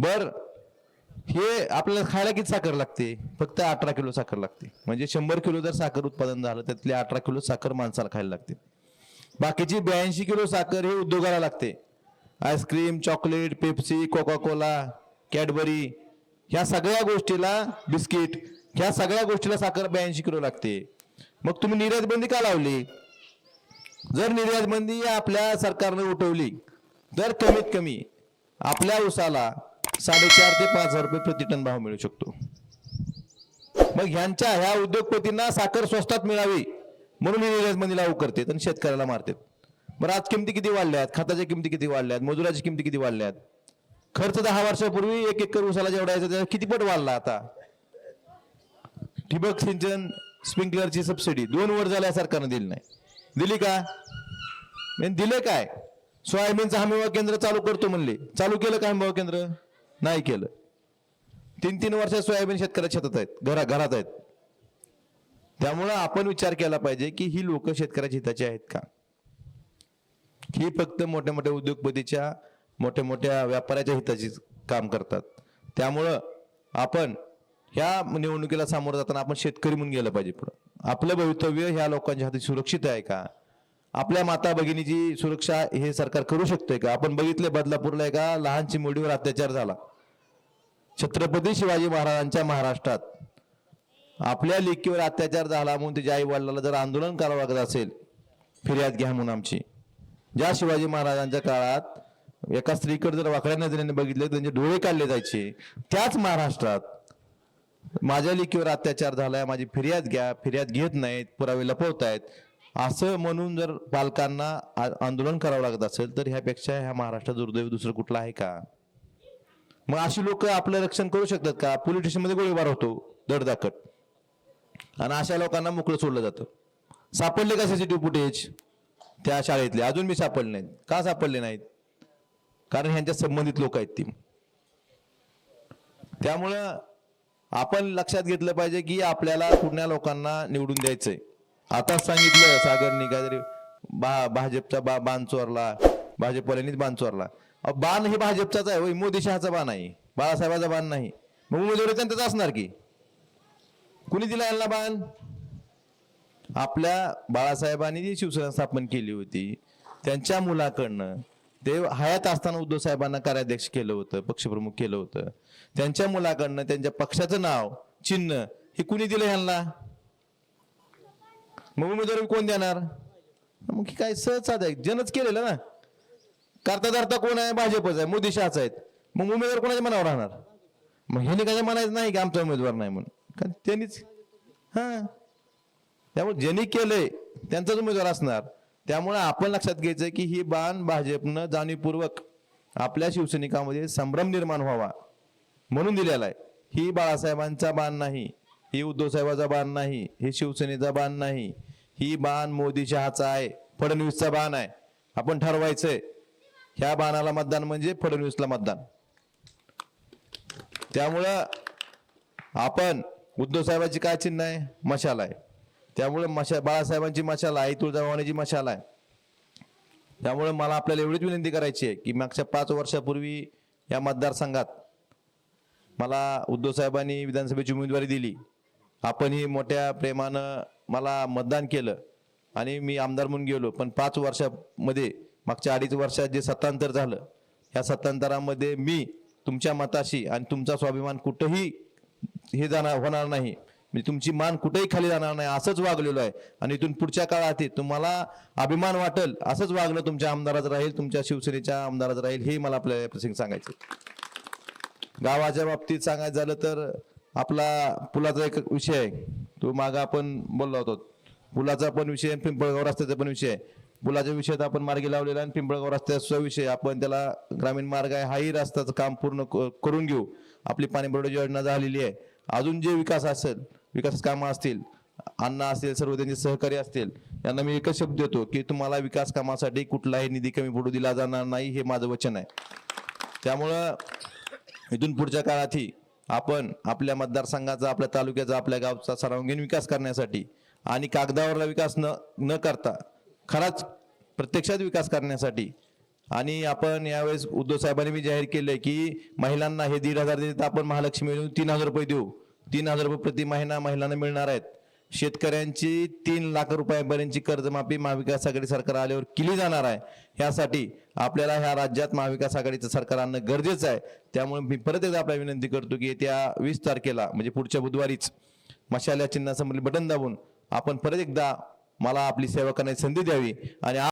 बर हे आपल्याला खायला किती साखर लागते? फक्त अठरा किलो साखर लागते. म्हणजे शंभर किलो जर साखर उत्पादन झालं त्यातले अठरा किलो साखर माणसाला खायला लागते. बाकीची ब्याऐंशी किलो साखर हे उद्योगाला लागते. Ice cream chocolate Pepsi Coca Cola Cadbury ह्या सगळ्या गोष्टीला बिस्किट ह्या सगळ्या गोष्टीला साखर ब्याऐंशी किलो लागते. मग तुम्ही निर्यात बंदी का लावली? जर निर्यात बंदी आपल्या सरकारने उठवली तर कमीत कमी आपल्या उसाला साडेचार ते पाच हजार रुपये प्रति टन भाव मिळू शकतो. मग ह्यांच्या ह्या उद्योगपतींना साखर स्वस्तात मिळावी म्हणून मी निर्यात बंदी लागू करते आणि शेतकऱ्याला मारतात. बरं आज किमती किती वाढल्यात? खताच्या किमती किती वाढल्यात? मजुराची किमती किती वाढल्यात? खर्च दहा वर्षापूर्वी एक एकर उसाला जेवढा यायचा त्याचा किती पट वाढला आता? ठिबक सिंचन स्प्रिंकलरची सबसिडी दोन वर झाल्या सरकारने दिली नाही. दिली का? म्हणजे दिले काय? सोयाबीनचं हमीभाव केंद्र चालू करतो म्हणले. चालू केलं का हमीभाव केंद्र? नाही केलं. तीन तीन वर्ष सोयाबीन शेतकऱ्याच्या शेतात आहेत घरा घरात आहेत. त्यामुळं आपण विचार केला पाहिजे की ही लोक शेतकऱ्याच्या हिताची आहेत का? ही फक्त मोठ्या मोठ्या उद्योगपतीच्या मोठ्या मोठ्या व्यापाऱ्याच्या हिताची काम करतात. त्यामुळं आपण ह्या निवडणुकीला सामोरं जाताना आपण शेतकरी म्हणून गेलं पाहिजे पुढं. आपलं भवितव्य ह्या लोकांच्या हाती सुरक्षित आहे का? आपल्या माता भगिनीची सुरक्षा हे सरकार करू शकतोय का? आपण बघितले बदलापूरला एका लहानची मुलीवर अत्याचार झाला. छत्रपती शिवाजी महाराजांच्या महाराष्ट्रात. आपल्या लेकीवर अत्याचार झाला म्हणून त्याच्या आई वडिलाला जर आंदोलन करावं लागत असेल फिर्याद घ्या म्हणून आमची. ज्या शिवाजी महाराजांच्या काळात एका स्त्रीकडे जर वाकड्या नजरेने बघितले तर त्यांचे डोळे काढले जायचे त्याच महाराष्ट्रात माझ्या लेकीवर अत्याचार झालाय माझी फिर्याद घ्या फिर्याद घेत नाहीत पुरावे लपवतायत असं म्हणून जर पालकांना आंदोलन करावं लागत असेल तर ह्यापेक्षा ह्या महाराष्ट्रात दुर्दैव दुसरं कुठलं आहे का? मग अशी लोक आपलं रक्षण करू शकतात का? पोलीस स्टेशनमध्ये गोळीबार होतो दडदाकट आणि अशा लोकांना मोकळं सोडलं जातं. सापडले का सीसीटीव्ही फुटेज त्या शाळेतले. अजून मी सापडले नाहीत. का सापडले नाहीत? कारण ह्यांच्या संबंधित लोक आहेत ती. त्यामुळं आपण लक्षात घेतलं पाहिजे की आपल्याला कुठल्या लोकांना निवडून द्यायचंय. आताच सांगितलं सागरनी काहीतरी बा भाजपचा बा बांचोरला भाजपवाल्यांनीच बांचोरला. बाण हे भाजपचाच आहे होय. मोदी शहाचा बाण आहे. बाळासाहेबाचा बाण नाही. मग उमेदवारी त्यांचाच असणार की? कुणी दिला यांना बाण? आपल्या बाळासाहेबांनी जी शिवसेना स्थापन केली होती त्यांच्या मुलाकडनं ते हयात असताना उद्धव साहेबांना कार्याध्यक्ष केलं होतं पक्षप्रमुख केलं होतं. त्यांच्या मुलाकडनं त्यांच्या पक्षाचं नाव चिन्ह हे कुणी दिलं ह्यांना मग उमेदवारी कोण देणार? मग काय सहज साधं आहे. जनच केलेलं ना. करता धरता कोण आहे? भाजपच आहे. मोदी शहाच आहेत. मग उमेदवार कोणाच्या मनावर राहणार? मग ह्याने काय म्हणायचं नाही की आमचा उमेदवार नाही म्हणून? कारण त्यांनीच हा. त्यामुळे ज्यांनी केलंय त्यांचाच उमेदवार असणार. त्यामुळे आपण लक्षात घ्यायचं की ही बाण भाजपनं जाणीवपूर्वक आपल्या शिवसैनिकामध्ये संभ्रम निर्माण व्हावा म्हणून दिलेला आहे. ही बाळासाहेबांचा बाण नाही. ही उद्धव साहेबाचा बाण नाही. ही शिवसेनेचा बाण नाही. ही बाण मोदी शहाचा आहे. फडणवीसचा बाण आहे. आपण ठरवायचंय. ह्या बाणाला मतदान म्हणजे फडणवीसला मतदान. त्यामुळं आपण उद्धव साहेबांची काय चिन्ह आहे? मशाल आहे. त्यामुळे मशा बाळासाहेबांची मशाल आहे तुळजाभवानीची मशाल आहे. त्यामुळे मला आपल्याला एवढीच विनंती करायची आहे की मागच्या पाच वर्षापूर्वी या मतदारसंघात मला उद्धव साहेबांनी विधानसभेची उमेदवारी दिली. आपणही मोठ्या प्रेमानं मला मतदान केलं आणि मी आमदार म्हणून गेलो. पण पाच वर्षामध्ये मागच्या अडीच वर्षात जे सत्तांतर झालं या सत्तांतरामध्ये मी तुमच्या मताशी आणि तुमचा स्वाभिमान कुठंही हे जाणार होणार नाही. म्हणजे तुमची मान कुठेही खाली जाणार नाही असंच वागलेलो आहे. आणि इथून पुढच्या काळात तुम्हाला अभिमान वाटेल असंच वागणं तुमच्या आमदाराचं राहील तुमच्या शिवसेनेच्या आमदाराचं राहील हे मला आपल्या प्रसंग सांगायचं गावाच्या बाबतीत सांगायचं झालं तर आपला पुलाचा एक विषय आहे. तो मागं आपण बोललो होतो. पुलाचा पण विषय पिंपळगाव रस्त्याचा पण विषय आहे. पुलाच्या विषयात आपण मार्गी लावलेला आणि पिंपळगाव रस्त्याचा विषय आपण त्याला ग्रामीण मार्ग आहे हाही रस्त्याचं काम पूर्ण करून घेऊ. आपली पाणी योजना झालेली आहे. अजून जे विकास असेल विकास कामं असतील अण्णा असतील सर्व त्यांचे सहकारी असतील यांना मी एकच शब्द देतो की तुम्हाला विकास कामासाठी कुठलाही निधी कमी पडू दिला जाणार नाही हे माझं वचन आहे. त्यामुळं इथून पुढच्या काळातही आपण आपल्या मतदारसंघाचा आपल्या तालुक्याचा आपल्या गावचा सर्वांगीण विकास करण्यासाठी आणि कागदावरला विकास न न करता खराच प्रत्यक्षात विकास करण्यासाठी. आणि आपण यावेळेस उद्धव साहेबांनी मी जाहीर केलं की महिलांना हे दीड हजार देत आपण महालक्ष्मी योजनेतून तीन हजार रुपये देऊ. तीन हजार रुपये प्रति महिना महिलांना मिळणार आहेत. शेतकऱ्यांची तीन लाख रुपयापर्यंतची कर्जमाफी महाविकास आघाडी सरकार आल्यावर केली जाणार आहे. ह्यासाठी आपल्याला ह्या राज्यात महाविकास आघाडीचं सरकार आणणं गरजेचं आहे. त्यामुळे मी परत एकदा आपल्याला विनंती करतो की येत्या वीस तारखेला म्हणजे पुढच्या बुधवारीच मशाल्या चिन्हासंबंधी बटन दाबून आपण परत एकदा मला आपली सेवा करण्याची संधी द्यावी आणि